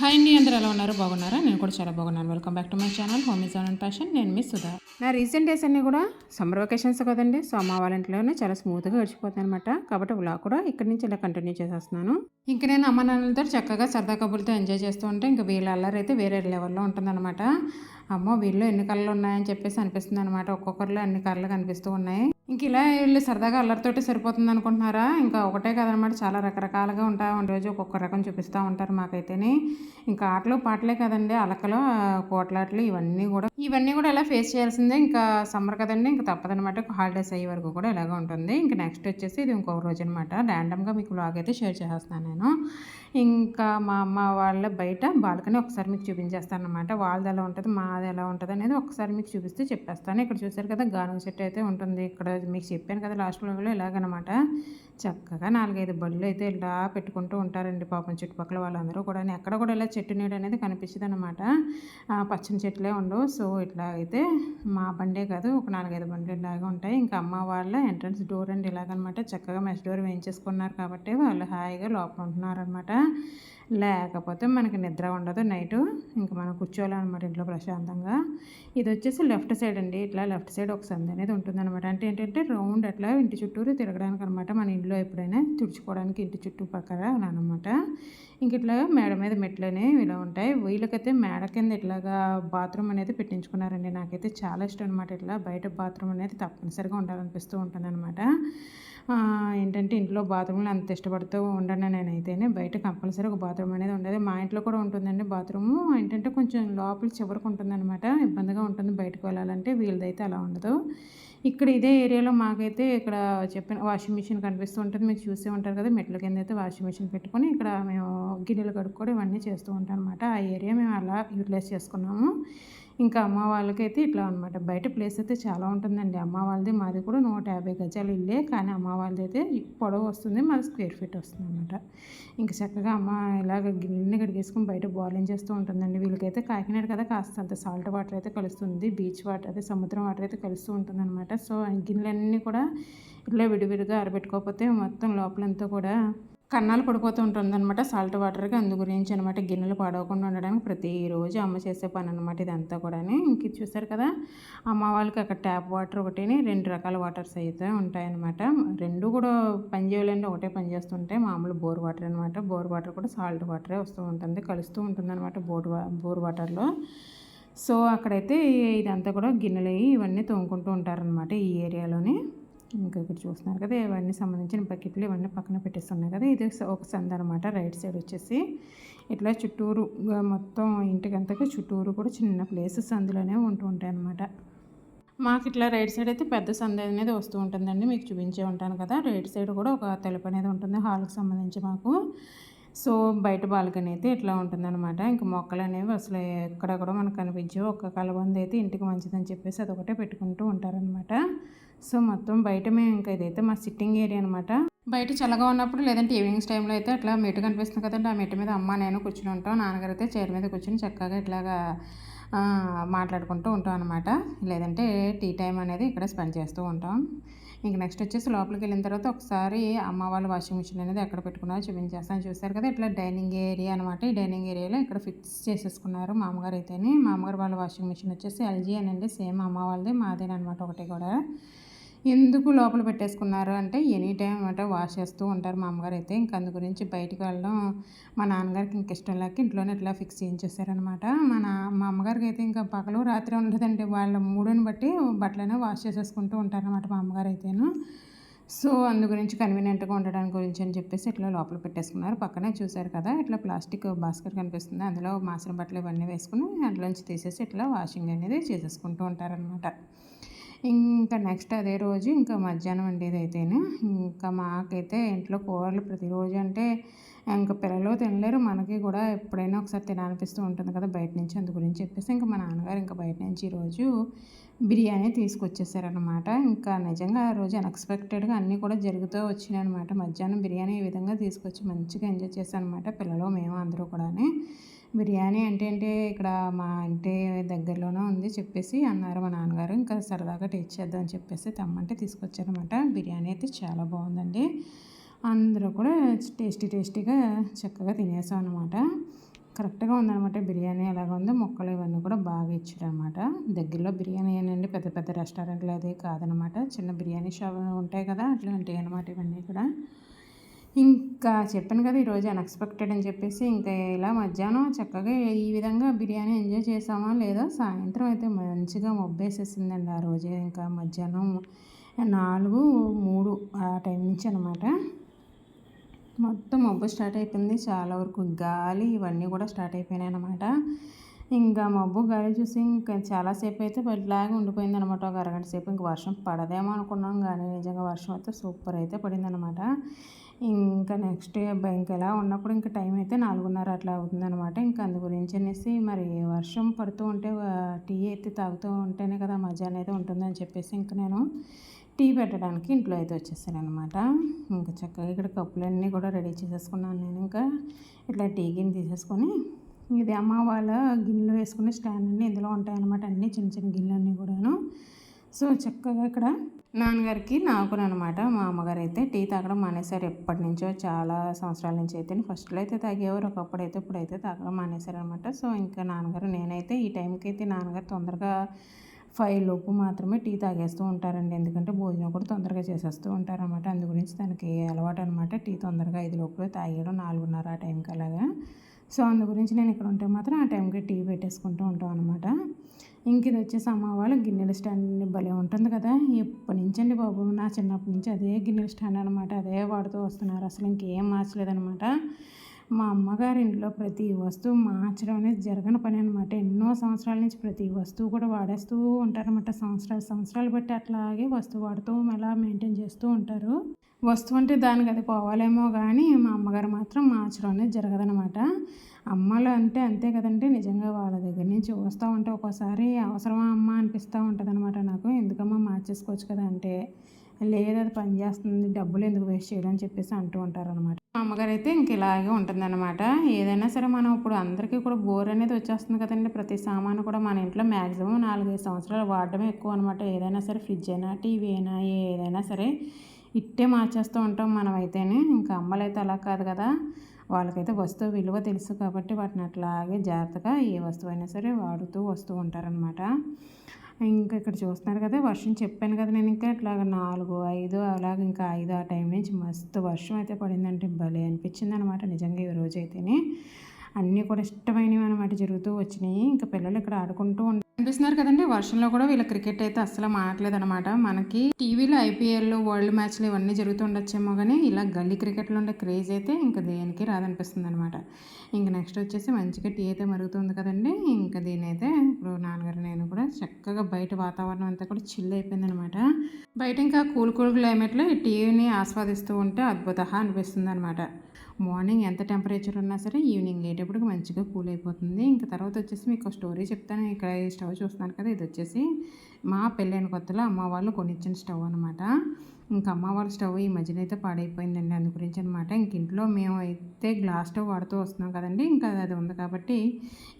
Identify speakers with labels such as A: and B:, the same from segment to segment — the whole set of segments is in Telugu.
A: హాయ్ అండి అందరూ ఎలా ఉన్నారు? బాగున్నారా? నేను కూడా చాలా బాగున్నాను. Welcome back to my channel home is and passion నేను మీ సుధా. నా రీసెంట్ డేస్ అన్నీ కూడా సమ్మర్ వెకేషన్స్ కదండి. సో అమ్మ వాళ్ళ ఇంట్లోనే చాలా స్మూత్గా గడిచిపోతాయి అనమాట కాబట్టి వ్లాగ్ కూడా ఇక్కడి నుంచి ఇలా కంటిన్యూ చేసేస్తున్నాను. ఇంక నేను అమ్మ నాన్నలతో చక్కగా సరదా కబుర్లతో ఎంజాయ్ చేస్తూ ఉంటే ఇంకా వీళ్ళ అల్లరి అయితే వేరే లెవెల్లో ఉంటుందన్నమాట. అమ్మో వీళ్ళు ఎన్ని కళ్ళు ఉన్నాయని చెప్పేసి అనిపిస్తుంది అనమాట ఒక్కొక్కరిలో అన్ని కళ్ళు కనిపిస్తూ ఉన్నాయి. ఇంక ఇలా వీళ్ళు సరదాగా అల్లరితోటి సరిపోతుంది అనుకుంటున్నారా? ఇంకా ఒకటే కదనమాట చాలా రకరకాలుగా ఉంటాయి రోజు ఒక్కొక్క రకం చూపిస్తూ ఉంటారు మాకైతేనే. ఇంకా ఆటలు పాటలే కదండి అలకలు కోట్లాట్లు ఇవన్నీ కూడా. ఇవన్నీ కూడా ఇలా ఫేస్ చేయాల్సిందే? ఇంకా సమ్మర్ కదండి ఇంకా తప్పదనమాట హాలిడేస్ అయ్యే వరకు కూడా ఇలాగ ఉంటుంది. ఇంకా నెక్స్ట్ వచ్చేసి ఇది ఇంకొక రోజు అనమాట ర్యాండమ్గా మీకు బ్లాగ్ అయితే షేర్ చేస్తాను నేను. ఇంకా మా అమ్మ వాళ్ళ బయట బాల్కనీ ఒకసారి మీకు చూపించేస్తాను అనమాట వాళ్ళది ఎలా ఉంటుంది? మా అది ఎలా ఉంటుంది అనేది ఒకసారి మీకు చూపిస్తే చెప్పేస్తాను. ఇక్కడ చూసారు కదా గానుగ చెట్టు అయితే ఉంటుంది. ఇక్కడ మీకు చెప్పాను కదా లాస్ట్ బ్లాగ్లో ఇలాగనమాట. చక్కగా నాలుగైదు బళ్ళు అయితే ఇలా పెట్టుకుంటూ ఉంటారండి పాపం చుట్టుపక్కల వాళ్ళందరూ కూడా. ఎక్కడ కూడా ఇలా చెట్టు నీడ అనేది కనిపించదు అనమాట పచ్చని చెట్లే ఉండవు. సో ఇట్లా అయితే మా బండే కాదు ఒక నాలుగైదు బండ్లు ఇలాగా ఉంటాయి. ఇంకా అమ్మ వాళ్ళ ఎంట్రన్స్ డోర్ అండి ఇలాగనమాట. చక్కగా మెస్ డోర్ వేయించేసుకున్నారు కాబట్టి వాళ్ళు హాయిగా లోపల ఉంటున్నారనమాట. లేకపోతే మనకి నిద్ర ఉండదు నైట్. ఇంకా మనం కూర్చోవాలన్నమాట ఇంట్లో ప్రశాంతంగా. ఇది వచ్చేసి లెఫ్ట్ సైడ్ అండి. ఇట్లా లెఫ్ట్ సైడ్ ఒక సంది అనేది ఉంటుందన్నమాట. అంటే ఏంటంటే రౌండ్ అట్లా ఇంటి చుట్టూరు తిరగడానికి అనమాట మన ఇంట్లో ఎప్పుడైనా తుడుచుకోవడానికి ఇంటి చుట్టూ పక్కన అనమాట ఇంక ఇట్లా మేడ మీద మెట్లు అనేవి ఇలా ఉంటాయి. వీళ్ళకైతే మేడ కింద ఇట్లాగా బాత్రూమ్ అనేది పెట్టించుకున్నారండి. నాకైతే చాలా ఇష్టం అనమాట ఇట్లా బయట బాత్రూమ్ అనేది తప్పనిసరిగా ఉండాలనిపిస్తూ ఉంటుంది అనమాట ఏంటంటే ఇంట్లో బాత్రూమ్లు అంత ఇష్టపడుతూ ఉండను నేనైతేనే. బయట కంపల్సరీ ఒక బాత్రూమ్ అనేది ఉండదు. మా ఇంట్లో కూడా ఉంటుందండి బాత్రూము. ఏంటంటే కొంచెం లోపల చివరికి ఉంటుందన్నమాట. ఇబ్బందిగా ఉంటుంది బయటకు వెళ్ళాలంటే. వీళ్ళదైతే అలా ఉండదు. ఇక్కడ ఇదే ఏరియాలో మాకైతే ఇక్కడ చెప్పిన వాషింగ్ మిషన్ కనిపిస్తూ ఉంటుంది. మీకు చూసే ఉంటారు కదా మెట్ల కింద అయితే వాషింగ్ మిషన్ పెట్టుకొని ఇక్కడ మేము గిన్నెలు కడుక్కోవడం ఇవన్నీ చేస్తూ ఉంటాం అనమాట ఆ ఏరియా మేము అలా యూటిలైజ్ చేసుకున్నాము. ఇంకా అమ్మ వాళ్ళకైతే ఇట్లా అనమాట బయట ప్లేస్ అయితే చాలా ఉంటుందండి. అమ్మ వాళ్ళది మాది కూడా నూట యాభై గజాలు ఇల్లే. కానీ అమ్మ వాళ్ళది అయితే పొడవు వస్తుంది మాది స్క్వేర్ ఫీట్ వస్తుంది అనమాట ఇంకా చక్కగా అమ్మ ఇలాగ గిన్నె కడిగేసుకుని బయట బాయిలింగ్ చేస్తూ ఉంటుందండి. వీళ్ళకైతే కాకినాడ కదా కాస్త అంత సాల్ట్ వాటర్ అయితే కలుస్తుంది. బీచ్ వాటర్ అయితే సముద్రం వాటర్ అయితే కలుస్తూ ఉంటుంది అనమాట సో గిన్నెలన్నీ కూడా ఇట్లా విడివిడిగా ఆరబెట్టుకోకపోతే మొత్తం లోపలంతా కూడా కన్నాలు పడిపోతూ ఉంటుంది అనమాట సాల్ట్ వాటర్కి అందు గురించి అనమాట గిన్నెలు పాడవకుండా ఉండడానికి ప్రతిరోజు అమ్మ చేసే పని అనమాట ఇదంతా కూడా ఇంక చూసారు కదా అమ్మ వాళ్ళకి అక్కడ ట్యాప్ వాటర్ ఒకటి రెండు రకాల వాటర్స్ అయితే ఉంటాయన్నమాట. రెండు కూడా పని చేయాలంటే ఒకటే పనిచేస్తుంటాయి మామూలు బోర్ వాటర్ అనమాట బోర్ వాటర్ కూడా సాల్ట్ వాటరే వస్తూ ఉంటుంది కలుస్తూ ఉంటుంది అనమాట బోర్ బోర్ వాటర్లో. సో అక్కడైతే ఇదంతా కూడా గిన్నెలు ఇవన్నీ తోముకుంటూ ఉంటారనమాట ఈ ఏరియాలోని. ఇంకా ఇక్కడ చూస్తున్నారు కదా ఇవన్నీ సంబంధించిన బకెట్లు ఇవన్నీ పక్కన పెట్టేస్తున్నాయి కదా ఇది ఒక సంద అనమాట రైట్ సైడ్ వచ్చేసి. ఇట్లా చుట్టూరు మొత్తం ఇంటికంతకి చుట్టూరు కూడా చిన్న ప్లేసెస్ అందులోనే ఉంటూ ఉంటాయి అనమాట మాకు ఇట్లా రైట్ సైడ్ అయితే పెద్ద సంద అనేది వస్తూ ఉంటుందండి మీకు చూపించే ఉంటాను కదా. రైట్ సైడ్ కూడా ఒక తెలుపు అనేది ఉంటుంది హాల్కి సంబంధించి మాకు. సో బయట బాల్కనీ అయితే ఇట్లా ఉంటుందన్నమాట. ఇంకా మొక్కలు అనేవి అసలు ఎక్కడ కూడా మనకు కనిపించవు. ఒక్క కలబంద అయితే ఇంటికి మంచిదని చెప్పేసి అదొకటే పెట్టుకుంటూ ఉంటారనమాట సో మొత్తం బయట మేము ఇంకా ఇదైతే మా సిట్టింగ్ ఏరియా అనమాట బయట చల్లగా ఉన్నప్పుడు లేదంటే ఈవినింగ్స్ టైంలో అయితే అట్లా మెట్టు కనిపిస్తుంది కదండి. ఆ మెట్టు మీద అమ్మ నేను కూర్చుని ఉంటాం. నాన్నగారు అయితే చైర్ మీద కూర్చొని చక్కగా ఇట్లాగా మాట్లాడుకుంటూ ఉంటాం అనమాట లేదంటే టీ టైం అనేది ఇక్కడ స్పెండ్ చేస్తూ ఉంటాం. ఇంక నెక్స్ట్ వచ్చేసి లోపలికి వెళ్ళిన తర్వాత ఒకసారి అమ్మ వాళ్ళు వాషింగ్ మిషన్ అనేది ఎక్కడ పెట్టుకున్నారో చూపించేస్తాను. చూశారు కదా ఇట్లా డైనింగ్ ఏరియా అనమాట ఈ డైనింగ్ ఏరియాలో ఇక్కడ ఫిక్స్ చేసేసుకున్నారు మామగారు అయితేనే. మామగారు వాళ్ళ వాషింగ్ మిషన్ వచ్చేసి ఎల్జీ అనండి సేమ్ అమ్మ వాళ్ళది మాదేనమాట ఒకటి కూడా. ఎందుకు లోపల పెట్టేసుకున్నారు అంటే ఎనీ టైం అంటే వాష్ చేస్తూ ఉంటారు మా అమ్మగారు అయితే ఇంక అందు గురించి బయటికి వెళ్ళడం మా నాన్నగారికి ఇంక ఇష్టం లేక ఇంట్లోనే ఇట్లా ఫిక్స్ చేయించేసారనమాట మా నా మా అమ్మగారికి అయితే ఇంకా పగలు రాత్రి ఉండదండి. వాళ్ళ మూడుని బట్టి బట్టలనే వాష్ చేసేసుకుంటూ ఉంటారనమాట మా అమ్మగారు అయితేను సో అందు గురించి కన్వీనియంట్గా ఉండడానికి గురించి అని చెప్పేసి ఇట్లా లోపల పెట్టేసుకున్నారు. పక్కనే చూశారు కదా ఇట్లా ప్లాస్టిక్ బాస్కెట్ కనిపిస్తుంది. అందులో మాసిన బట్టలు ఇవన్నీ వేసుకుని అందులోంచి తీసేసి ఇట్లా వాషింగ్ అనేది చేసేసుకుంటూ ఉంటారనమాట ఇంకా నెక్స్ట్ అదే రోజు ఇంకా మధ్యాహ్నం వండేది ఇంకా మాకైతే ఇంట్లో కూరలు ప్రతిరోజు అంటే ఇంకా పిల్లలు తినలేరు. మనకి కూడా ఎప్పుడైనా ఒకసారి తినాలనిపిస్తూ ఉంటుంది కదా బయట నుంచి అందు గురించి చెప్పేసి ఇంకా మా నాన్నగారు ఇంకా బయట నుంచి ఈరోజు బిర్యానీ తీసుకొచ్చేసారనమాట ఇంకా నిజంగా ఆ రోజు అన్ఎక్స్పెక్టెడ్గా అన్నీ కూడా జరుగుతూ వచ్చినాయి అనమాట మధ్యాహ్నం బిర్యానీ ఈ విధంగా తీసుకొచ్చి మంచిగా ఎంజాయ్ చేశాను అనమాట పిల్లలు మేము అందరూ కూడా బిర్యానీ అంటే అంటే ఇక్కడ మా ఇంటి దగ్గరలోనే ఉంది చెప్పేసి అన్నారు మా నాన్నగారు. ఇంకా సరదాగా టేస్ట్ చేద్దాం అని చెప్పేసి తెమ్మంటే తీసుకొచ్చారనమాట బిర్యానీ అయితే చాలా బాగుందండి. అందరూ కూడా టేస్టీ టేస్టీగా చక్కగా తినేసాం అనమాట కరెక్ట్గా ఉందన్నమాట బిర్యానీ ఎలాగ ఉందో. ముక్కలు ఇవన్నీ కూడా బాగా ఇచ్చారనమాట దగ్గరలో బిర్యానీ ఏనండి పెద్ద పెద్ద రెస్టారెంట్లు అది కాదనమాట చిన్న బిర్యానీ షాప్ ఉంటాయి కదా అట్లాంటివి అనమాట ఇవన్నీ కూడా. ఇంకా చెప్పాను కదా ఈరోజు అన్ఎక్స్పెక్టెడ్ అని చెప్పేసి ఇంకా ఇలా మధ్యాహ్నం చక్కగా ఈ విధంగా బిర్యానీ ఎంజాయ్ చేసామా లేదా సాయంత్రం అయితే మంచిగా మొబ్బేసేసిందండి ఆ రోజే. ఇంకా మధ్యాహ్నం నాలుగు మూడు ఆ టైం నుంచి అనమాట మొత్తం మబ్బు స్టార్ట్ అయిపోయింది. చాలా వరకు గాలి ఇవన్నీ కూడా స్టార్ట్ అయిపోయినాయి అనమాట ఇంకా మబ్బు గాలి చూసి ఇంకా చాలాసేపు అయితే బయటలాగా ఉండిపోయింది అనమాట ఒక అరగంట సేపు ఇంక వర్షం పడదేమో అనుకున్నాం కానీ నిజంగా వర్షం అయితే సూపర్ అయితే పడింది అనమాట ఇంకా నెక్స్ట్ ఇంకా ఎలా ఉన్నప్పుడు ఇంకా టైం అయితే నాలుగున్నర అట్లా అవుతుందనమాట ఇంకా అందు గురించి అనేసి మరి వర్షం పడుతూ ఉంటే టీ అయితే తాగుతూ ఉంటేనే కదా మజా అనేది ఉంటుందని చెప్పేసి ఇంకా నేను టీ పెట్టడానికి ఇంట్లో అయితే వచ్చేసాను అనమాట ఇంకా చక్కగా ఇక్కడ కప్పులన్నీ కూడా రెడీ చేసేసుకున్నాను నేను ఇంకా. ఇట్లా టీ గిన్నె తీసేసుకొని ఇది అమ్మ వాళ్ళ గిన్నెలు వేసుకునే స్టాండ్ అన్నీ ఇందులో ఉంటాయన్నమాట. అన్నీ చిన్న చిన్న గిన్నెలన్నీ కూడాను. సో చక్కగా ఇక్కడ నాన్నగారికి నాకు అనమాట మా అమ్మగారు అయితే టీ తాగడం మానేశారు ఎప్పటి నుంచో చాలా సంవత్సరాల నుంచి అయితే ఫస్ట్లో అయితే తాగేవారు ఒకప్పుడు అయితే ఇప్పుడైతే తాగడం మానేశారు అనమాట సో ఇంకా నాన్నగారు నేనైతే ఈ టైంకి అయితే నాన్నగారు తొందరగా ఫైవ్ లోపు మాత్రమే టీ తాగేస్తూ ఉంటారండి. ఎందుకంటే భోజనం కూడా తొందరగా చేసేస్తూ ఉంటారనమాట. అందు గురించి తనకి అలవాటు అనమాట టీ తొందరగా ఐదు లోపల తాగేయడం నాలుగున్నర ఆ టైంకి అలాగా. సో అందు గురించి నేను ఇక్కడ ఉంటే మాత్రం ఆ టైంకి టీ పెట్టేసుకుంటూ ఉంటాం అనమాట ఇంక ఇది వచ్చేసి అమ్మ వాళ్ళ గిన్నెల స్టాండ్ భలే ఉంటుంది కదా. ఎప్పటి నుంచి అండి బాబు? నా చిన్నప్పటి నుంచి అదే గిన్నెల స్టాండ్ అనమాట అదే వాడుతూ వస్తున్నారు. అసలు ఇంకేం మార్చలేదనమాట మా అమ్మగారి ఇంట్లో ప్రతి వస్తువు మార్చడం అనేది జరగని పని అనమాట ఎన్నో సంవత్సరాల నుంచి ప్రతి వస్తువు కూడా వాడేస్తూ ఉంటారనమాట సంవత్సరాలు సంవత్సరాలు బట్టి అట్లాగే వస్తువు వాడుతూ అలా మెయింటైన్ చేస్తూ ఉంటారు. వస్తువు అంటే దానికి అది పోవాలేమో కానీ మా అమ్మగారు మాత్రం మార్చడం అనేది జరగదనమాట అమ్మలు అంటే అంతే కదంటే నిజంగా వాళ్ళ దగ్గర నుంచి వస్తూ ఉంటే ఒక్కోసారి అవసరమా అమ్మ అనిపిస్తూ ఉంటుంది అనమాట నాకు. ఎందుకమ్మా మార్చేసుకోవచ్చు కదా అంటే లేదు అది పని చేస్తుంది డబ్బులు ఎందుకు వేస్ట్ చేయడం అని చెప్పేసి అంటూ ఉంటారు అనమాట మా అమ్మగారు అయితే ఇంక ఇలాగే ఉంటుందన్నమాట. ఏదైనా సరే మనం ఇప్పుడు అందరికీ కూడా బోర్ అనేది వచ్చేస్తుంది కదండి. ప్రతి సామాను కూడా మన ఇంట్లో మ్యాక్సిమం నాలుగైదు సంవత్సరాలు వాడడమే ఎక్కువ అనమాట ఏదైనా సరే ఫ్రిడ్జ్ అయినా టీవీ అయినా ఏదైనా సరే ఇట్టే మార్చేస్తూ ఉంటాం మనం అయితేనే ఇంకా అమ్మలైతే అలా కాదు కదా. వాళ్ళకైతే వస్తువు విలువ తెలుసు కాబట్టి వాటిని అట్లాగే జాగ్రత్తగా ఏ వస్తువు అయినా సరే వాడుతూ వస్తూ ఉంటారనమాట ఇంకా ఇక్కడ చూస్తున్నారు కదా వర్షం చెప్పాను కదా నేను ఇంకా ఇట్లాగ నాలుగు ఐదు అలాగ ఇంకా ఐదు ఆ టైం నుంచి మస్తు వర్షం అయితే పడిందంటే భలే అనిపించింది అనమాట నిజంగా ఈ రోజు అయితేనే అన్నీ కూడా ఇష్టమైనవి అనమాట జరుగుతూ వచ్చినాయి. ఇంకా పిల్లలు ఇక్కడ ఆడుకుంటూ అనిపిస్తున్నారు కదండి. వర్షంలో కూడా వీళ్ళ క్రికెట్ అయితే అస్సలు మానట్లేదు అనమాట మనకి టీవీలో ఐపీఎల్ వరల్డ్ మ్యాచ్లు ఇవన్నీ జరుగుతుండొచ్చేమో కానీ ఇలా గల్లీ క్రికెట్లో ఉండే క్రేజ్ అయితే ఇంకా దేనికి రాదనిపిస్తుంది అనమాట ఇంకా నెక్స్ట్ వచ్చేసి మంచిగా టీ అయితే మరుగుతుంది కదండి. ఇంకా దీని అయితే ఇప్పుడు నాన్నగారు నేను కూడా చక్కగా బయట వాతావరణం అంతా కూడా చిల్ అయిపోయింది అనమాట బయట ఇంకా కూల్ కూల్ క్లైమేట్లో ఈ టీవీని ఆస్వాదిస్తూ ఉంటే అద్భుత అనిపిస్తుంది అనమాట మార్నింగ్ ఎంత టెంపరేచర్ ఉన్నా సరే ఈవినింగ్ లేటప్పుడు మంచిగా కూల్ అయిపోతుంది. ఇంకా తర్వాత వచ్చేసి మీకు స్టోరీ చెప్తాను. ఇక్కడ ఈ స్టవ్ చూస్తున్నాను కదా ఇది వచ్చేసి మా పెళ్ళైన కొత్తలో అమ్మ వాళ్ళు కొనిచ్చిన స్టవ్ అనమాట ఇంకా అమ్మ వాళ్ళ స్టవ్ ఈ మధ్యన అయితే పాడైపోయిందండి. అందు గురించి అనమాట ఇంక ఇంట్లో మేము అయితే గ్లాస్ స్టవ్ వాడుతూ వస్తున్నాం కదండి. ఇంకా అది ఉంది కాబట్టి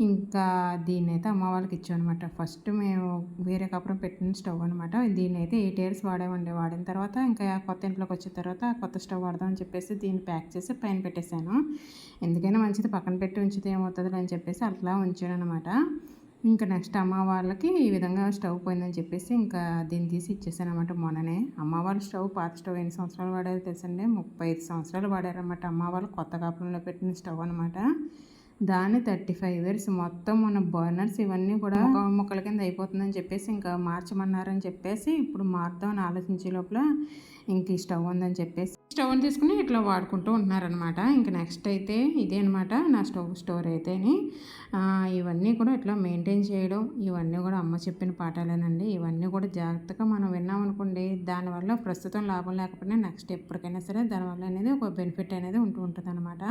A: ఇంకా దీన్ని అయితే అమ్మ వాళ్ళకి ఇచ్చామన్నమాట ఫస్ట్ మేము వేరే కాపురం పెట్టిన స్టవ్ అనమాట దీన్ని అయితే ఎయిట్ ఇయర్స్ వాడామండి. వాడిన తర్వాత ఇంకా కొత్త ఇంట్లోకి వచ్చిన తర్వాత కొత్త స్టవ్ వాడదామని చెప్పేసి దీన్ని ప్యాక్ చేసి పైన పెట్టేశాను. ఎందుకైనా మంచిది పక్కన పెట్టి ఉంచితే ఏమవుతుందో అని చెప్పేసి అట్లా ఉంచాను అనమాట ఇంకా నెక్స్ట్ అమ్మ వాళ్ళకి ఈ విధంగా స్టవ్ పోయిందని చెప్పేసి ఇంకా దీన్ని తీసి ఇచ్చేసాను అనమాట మొన్ననే. అమ్మ వాళ్ళ స్టవ్ పాత స్టవ్ ఎన్ని సంవత్సరాలు వాడారో తెలుసండి? ముప్పై ఐదు సంవత్సరాలు వాడారన్నమాట. అమ్మ వాళ్ళు కొత్త కాపురంలో పెట్టిన స్టవ్ అనమాట దాన్ని థర్టీ ఫైవ్ ఇయర్స్ మొత్తం మన బర్నర్స్ ఇవన్నీ కూడా మొక్కల కింద అయిపోతుందని చెప్పేసి ఇంకా మార్చమన్నారని చెప్పేసి ఇప్పుడు మారుదామని ఆలోచించే లోపల ఇంక ఈ స్టవ్ ఉందని చెప్పేసి స్టవ్ని తీసుకుని ఇట్లా వాడుకుంటూ ఉంటున్నారనమాట ఇంక నెక్స్ట్ అయితే ఇదే అనమాట నా స్టవ్ స్టోర్ అయితేని. ఇవన్నీ కూడా ఇట్లా మెయింటైన్ చేయడం ఇవన్నీ కూడా అమ్మ చెప్పిన పాఠాలేనండి. ఇవన్నీ కూడా జాగ్రత్తగా మనం విన్నామనుకోండి దానివల్ల ప్రస్తుతం లాభం లేకపోయినా నెక్స్ట్ ఎప్పటికైనా సరే దానివల్ల అనేది ఒక బెనిఫిట్ అనేది ఉంటూ ఉంటుంది అనమాట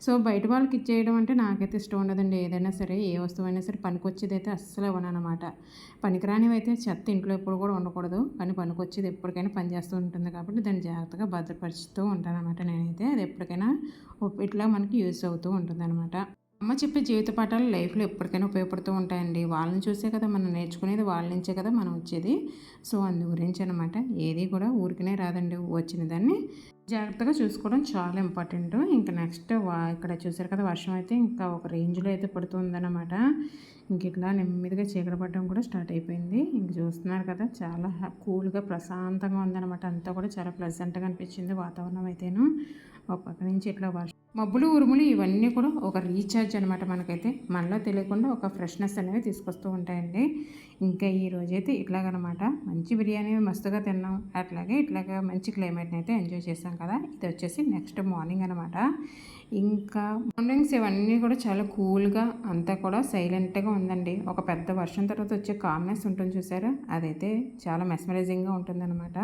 A: సో బయట వాళ్ళకి ఇచ్చేయడం అంటే నాకైతే ఇష్టం ఉండదండి. ఏదైనా సరే ఏ వస్తువు అయినా సరే పనికొచ్చేది అయితే అస్సలు ఇవ్వనమాట పనికిరానివి అయితే చెత్త ఇంట్లో ఎప్పుడు కూడా ఉండకూడదు. కానీ పనికొచ్చేది ఎప్పటికైనా పనిచేస్తూ ఉంటుంది కాబట్టి దాన్ని జాగ్రత్తగా భద్రపరుచుతూ ఉంటాను అనమాట నేనైతే. అది ఎప్పటికైనా ఇట్లా మనకి యూజ్ అవుతూ ఉంటుంది అనమాట అమ్మ చెప్పే జీవిత పాఠాలు లైఫ్లో ఎప్పటికైనా ఉపయోగపడుతూ ఉంటాయండి. వాళ్ళని చూసే కదా మనం నేర్చుకునేది వాళ్ళ నుంచే కదా మనం వచ్చేది. సో అందు గురించి అనమాట ఏది కూడా ఊరికనే రాదండి. వచ్చిన దాన్ని జాగ్రత్తగా చూసుకోవడం చాలా ఇంపార్టెంట్. ఇంకా నెక్స్ట్ వా ఇక్కడ చూసారు కదా వర్షం అయితే ఇంకా ఒక రేంజ్లో అయితే పడుతుందన్నమాట. ఇంక ఇట్లా నెమ్మదిగా చీకటి పడడం కూడా స్టార్ట్ అయిపోయింది. ఇంక చూస్తున్నారు కదా చాలా కూల్గా ప్రశాంతంగా ఉందన్నమాట. అంతా కూడా చాలా ప్లెజెంట్గా అనిపించింది వాతావరణం అయితేను. ఒక పక్క నుంచి ఇట్లా వర్షం మబ్బులు ఉరుములు ఇవన్నీ కూడా ఒక రీఛార్జ్ అనమాట మనకైతే. మనలో తెలియకుండా ఒక ఫ్రెష్నెస్ అనేవి తీసుకొస్తూ ఉంటాయండి. ఇంకా ఈ రోజైతే ఇట్లాగనమాట మంచి బిర్యానీ మస్తుగా తిన్నాం. అట్లాగే ఇట్లాగా మంచి క్లైమేట్ని అయితే ఎంజాయ్ చూసాం కదా ఇది వచ్చేసి నెక్స్ట్ మార్నింగ్ అనమాట ఇంకా మార్నింగ్స్ ఇవన్నీ కూడా చాలా కూల్గా అంతా కూడా సైలెంట్గా ఉందండి. ఒక పెద్ద వర్షం తర్వాత వచ్చే కామ్నెస్ ఉంటుంది చూసారా? అదైతే చాలా మెస్మరైజింగ్గా ఉంటుందన్నమాట.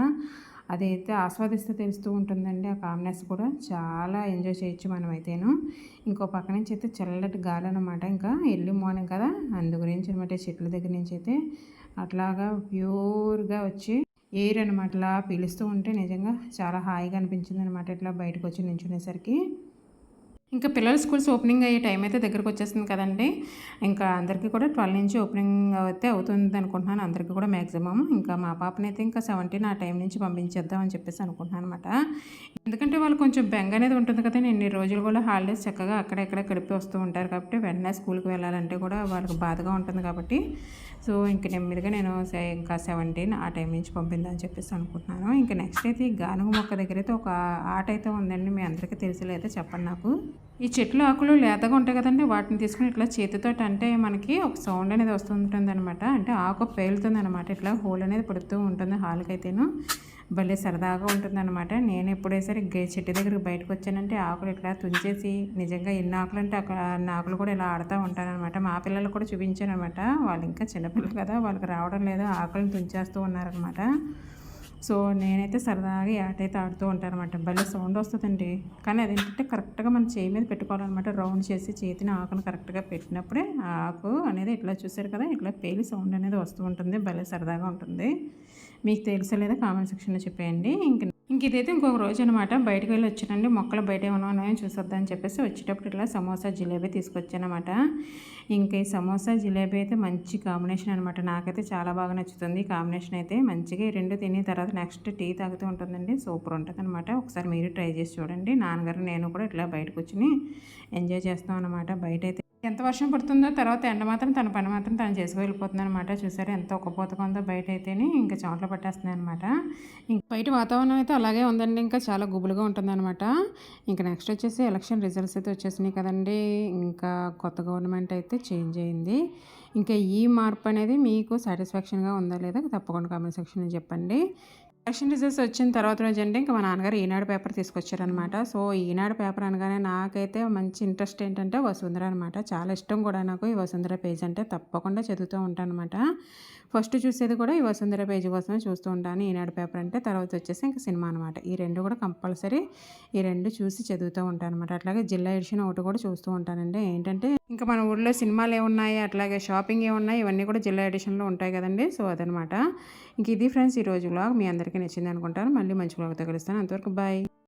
A: అదైతే ఆస్వాదిస్తూ తెలుస్తూ ఉంటుందండి ఆ కామ్నెస్ కూడా. చాలా ఎంజాయ్ చేయొచ్చు మనం అయితేను ఇంకో పక్క నుంచి అయితే చల్లటి గాలి అనమాట ఇంకా ఎర్లీ మార్నింగ్ కదా అందు గురించి అనమాట చెట్ల దగ్గర నుంచి అయితే. అట్లాగా ప్యూర్గా వచ్చి ఎయిర్ అనమాట ఇలా పీలుస్తూ ఉంటే నిజంగా చాలా హాయిగా అనిపించింది అనమాట ఇట్లా బయటకు వచ్చి నించునేసరికి. ఇంకా పిల్లల స్కూల్స్ ఓపెనింగ్ అయ్యే టైం అయితే దగ్గరకు వచ్చేస్తుంది కదండి. ఇంకా అందరికీ కూడా ట్వెల్వ్ నుంచి ఓపెనింగ్ అయితే అవుతుంది అనుకుంటున్నాను. అందరికీ కూడా మ్యాక్సిమం ఇంకా మా పాపనైతే ఇంకా సెవెంటీన్ ఆ టైం నుంచి పంపించేద్దాం అని చెప్పేసి అనుకుంటున్నాను అనమాట ఎందుకంటే వాళ్ళు కొంచెం బెంగ అనేది ఉంటుంది కదా ఎన్ని రోజులు కూడా హాలిడేస్ చక్కగా అక్కడెక్కడ గడిపి వస్తూ ఉంటారు కాబట్టి వెంటనే స్కూల్కి వెళ్ళాలంటే కూడా వాళ్ళకి బాధగా ఉంటుంది కాబట్టి సో ఇంక నెమ్మదిగా నేను ఇంకా సెవెంటీన్ ఆ టైం నుంచి పంపిందని చెప్పేసి అనుకుంటున్నాను. ఇంకా నెక్స్ట్ అయితే ఈ గానుగ మొక్క దగ్గర అయితే ఒక ఆట అయితే ఉందండి మీ అందరికీ తెలిసిలేదా చెప్పండి నాకు. ఈ చెట్లు ఆకులు లేతగా ఉంటాయి కదండి వాటిని తీసుకుని ఇట్లా చేతితో అంటే మనకి ఒక సౌండ్ అనేది వస్తుంటుంది అనమాట అంటే ఆకు పేలుతుంది అనమాట ఇట్లా హోల్ అనేది పడుతూ ఉంటుంది హాల్కి అయితేను. భలే సరదాగా ఉంటుందన్నమాట. నేను ఎప్పుడేసరి చెట్టు దగ్గరికి బయటకు వచ్చానంటే ఆకులు ఇట్లా తుంచేసి నిజంగా ఎన్ని ఆకులు అంటే అక్కడ ఆకులు కూడా ఇలా ఆడుతూ ఉంటానన్నమాట. మా పిల్లలు కూడా చూపించాను అనమాట వాళ్ళు ఇంకా చిన్నపిల్లలు కదా వాళ్ళకి రావడం లేదు ఆకులను తుంచేస్తూ ఉన్నారనమాట సో నేనైతే సరదాగా ఆటైతే ఆడుతూ ఉంటాను అనమాట భలే సౌండ్ వస్తుందండి. కానీ అదేంటంటే కరెక్ట్గా మన చేయి మీద పెట్టుకోవాలన్నమాట. రౌండ్ చేసి చేతిని ఆకును కరెక్ట్గా పెట్టినప్పుడే ఆకు అనేది ఇట్లా చూసారు కదా ఇట్లా పేలి సౌండ్ అనేది వస్తూ ఉంటుంది. భలే సరదాగా ఉంటుంది. మీకు తెలుసలేదా కామెంట్ సెక్షన్లో చెప్పేయండి. ఇంక ఇంక ఇదైతే ఇంకొక రోజు అనమాట బయటకు వెళ్ళి వచ్చానండి. మొక్కలు బయట ఏమైనా ఉన్నాయో చూసొద్దని చెప్పేసి వచ్చేటప్పుడు ఇట్లా సమోసా జిలేబీ తీసుకొచ్చానమాట. ఇంకా ఈ సమోసా జిలేబీ అయితే మంచి కాంబినేషన్ అనమాట నాకైతే చాలా బాగా నచ్చుతుంది కాంబినేషన్ అయితే. మంచిగా ఈ రెండు తిన్న తర్వాత నెక్స్ట్ టీ తాగుతూ ఉంటుందండి. సూపర్ ఉంటుంది అనమాట ఒకసారి మీరు ట్రై చేసి చూడండి. నాన్నగారు నేను కూడా ఇట్లా బయటకు వచ్చి ఎంజాయ్ చేస్తాం అనమాట బయట అయితే ఎంత వర్షం పడుతుందో తర్వాత ఎండ మాత్రం తన పని మాత్రం తను చేసుకు వెళ్ళిపోతుంది అనమాట చూసారు ఎంత ఒక్కపోతగా ఉందో బయట అయితేనే ఇంకా చోట్ల పట్టేస్తుంది అనమాట ఇంక బయట వాతావరణం అయితే అలాగే ఉందండి. ఇంకా చాలా గుబులుగా ఉంటుంది అనమాట ఇంకా నెక్స్ట్ వచ్చేసి ఎలక్షన్ రిజల్ట్స్ అయితే వచ్చేసినాయి కదండి. ఇంకా కొత్త గవర్నమెంట్ అయితే చేంజ్ అయింది. ఇంకా ఈ మార్పు అనేది మీకు సాటిస్ఫాక్షన్గా ఉందా లేదా తప్పకుండా కామెంట్ సెక్షన్ చెప్పండి. ఎలక్షన్ రిజల్ట్స్ వచ్చిన తర్వాత రోజు అంటే ఇంకా మా నాన్నగారు ఈనాడు పేపర్ తీసుకొచ్చారనమాట సో ఈనాడు పేపర్ అనగానే నాకైతే మంచి ఇంట్రెస్ట్ ఏంటంటే వసుంధర అనమాట చాలా ఇష్టం కూడా నాకు ఈ వసుంధర పేజ్ అంటే తప్పకుండా చదువుతూ ఉంటాను అనమాట ఫస్ట్ చూసేది కూడా ఈ వసుంధర పేజ్ కోసమే చూస్తూ ఉంటాను. ఈనాడు పేపర్ అంటే తర్వాత వచ్చేసి ఇంకా సినిమా అనమాట ఈ రెండు కూడా కంపల్సరీ ఈ రెండు చూసి చదువుతూ ఉంటాను అనమాట అట్లాగే జిల్లా ఎడిషన్ ఒకటి కూడా చూస్తూ ఉంటానండి. ఏంటంటే ఇంకా మన ఊళ్ళో సినిమాలు ఏమున్నాయి? అట్లాగే షాపింగ్ ఏమున్నాయి? ఇవన్నీ కూడా జిల్లా ఎడిషన్లో ఉంటాయి కదండి. సో అదనమాట ఇంక ఇది ఫ్రెండ్స్ ఈ వ్లాగ్. మీ అందరికీ నచ్చింది అనుకుంటాను. మళ్ళీ మంచి వ్లాగ్తో కలుస్తాను. అంతవరకు బాయ్.